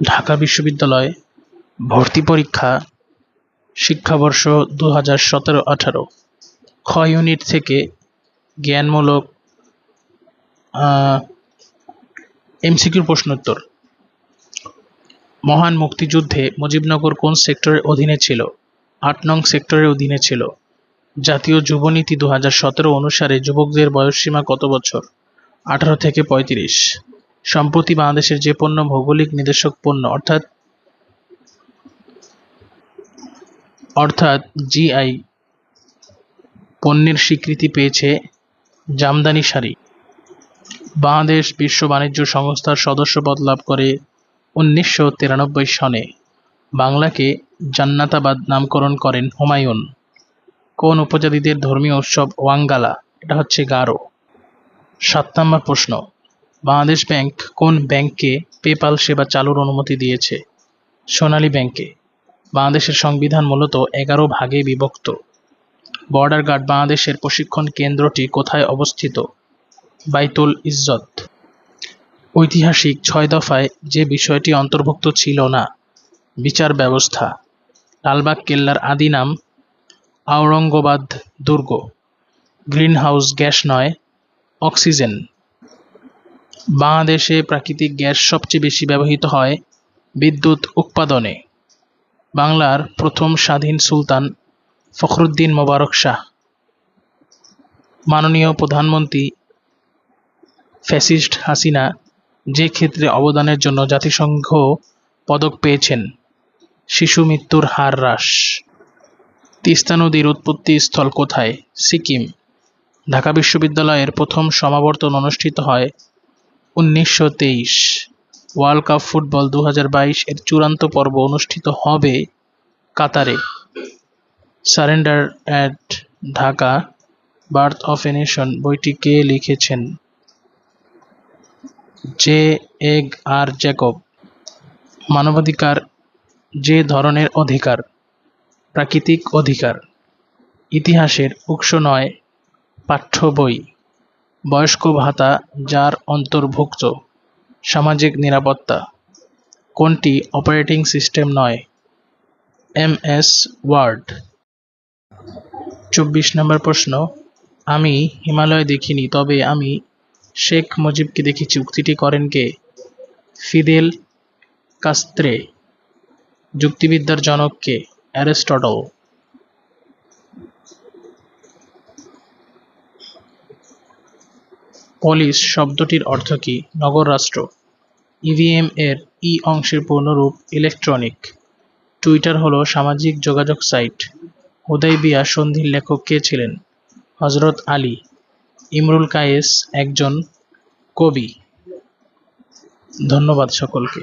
ঢাকা বিশ্ববিদ্যালয় ভর্তি পরীক্ষা শিক্ষাবর্ষ দু হাজার সতেরো আঠারো। খ ইউনিট থেকে জ্ঞানমূলক এমসিকিউর প্রশ্ন উত্তর মহান মুক্তিযুদ্ধে মুজিবনগর কোন সেক্টরের অধীনে ছিল? আট নং সেক্টরের অধীনে ছিল। জাতীয় যুবনীতি দু হাজার সতেরো অনুসারে যুবকদের বয়সসীমা কত বছর? আঠারো থেকে পঁয়ত্রিশ। সম্প্রতি বাংলাদেশের যে পণ্য ভৌগোলিক নির্দেশক পণ্য, অর্থাৎ অর্থাৎ জিআই পণ্যের স্বীকৃতি পেয়েছে জামদানি শাড়ি। বাংলাদেশ বিশ্ব বাণিজ্য সংস্থার সদস্যপদ লাভ করে উনিশশো তিরানব্বই সনে বাংলাকে জান্নাতাবাদ নামকরণ করেন হুমায়ুন। কোন উপজাতিদের ধর্মীয় উৎসব ওয়াঙ্গালা? এটা হচ্ছে গারো। সাত নম্বর প্রশ্ন। বাংলাদেশ ব্যাংক কোন ব্যাংককে পেপাল সেবা চালুর অনুমতি দিয়েছে? সোনালী ব্যাংকে। বাংলাদেশের সংবিধান মূলত এগারো ভাগে বিভক্ত। বর্ডার গার্ড বাংলাদেশের প্রশিক্ষণ কেন্দ্রটি কোথায় অবস্থিত? বাইতুল ইজ্জত। ঐতিহাসিক ছয় দফায় যে বিষয়টি অন্তর্ভুক্ত ছিল না, বিচার ব্যবস্থা। লালবাগ কেল্লার আদি নাম আওরঙ্গবাদ দুর্গ। গ্রিনহাউস গ্যাস নয়, অক্সিজেন। বাংলাদেশে প্রাকৃতিক গ্যাস সবচেয়ে বেশি ব্যবহৃত হয় বিদ্যুৎ উৎপাদনে। বাংলার প্রথম স্বাধীন সুলতান ফখরুদ্দীন মোবারক শাহ। মাননীয় প্রধানমন্ত্রী ফ্যাসিস্ট হাসিনা যে ক্ষেত্রে অবদানের জন্য জাতিসংঘ পদক পেয়েছেন, শিশু মৃত্যুর হার হ্রাস। তিস্তা নদীর উৎপত্তি স্থল কোথায়? সিকিম। ঢাকা বিশ্ববিদ্যালয়ের প্রথম সমাবর্তন অনুষ্ঠিত হয় উনিশশো তেইশ ওয়ার্ল্ড কাপ ফুটবল দু হাজার বাইশ এর চূড়ান্ত পর্ব অনুষ্ঠিত হবে কাতারে। Surrender at Dhaka, birth of a nation বইটি কে লিখেছেন? J F R Jacob. মানবাধিকার যে ধরনের অধিকার, প্রাকৃতিক অধিকার। ইতিহাসের উৎস নয়, পাঠ্য বই। বয়স্ক ভাতা যার অন্তর্ভুক্ত সামাজিক নিরাপত্তা। কোনটি অপারেটিং সিস্টেম নয়? MS Word. চব্বিশ নম্বর প্রশ্ন, আমি হিমালয় দেখিনি, তবে আমি শেখ মুজিবকে দেখেছি। উক্তিটি করেন কে? ফিদেল কাস্ত্রে। যুক্তিবিদ্যার জনক কে? অ্যারিস্টটল। পলিশ শব্দটির অর্থ কী? নগর রাষ্ট্র। ইভিএম এর ই অংশের পূর্ণরূপ ইলেকট্রনিক টুইটার হলো সামাজিক যোগাযোগ সাইট। হুদাইবিয়া সন্ধির লেখক কে ছিলেন? হজরত আলী। ইমরুল কায়েস একজন কবি। ধন্যবাদ সকলকে।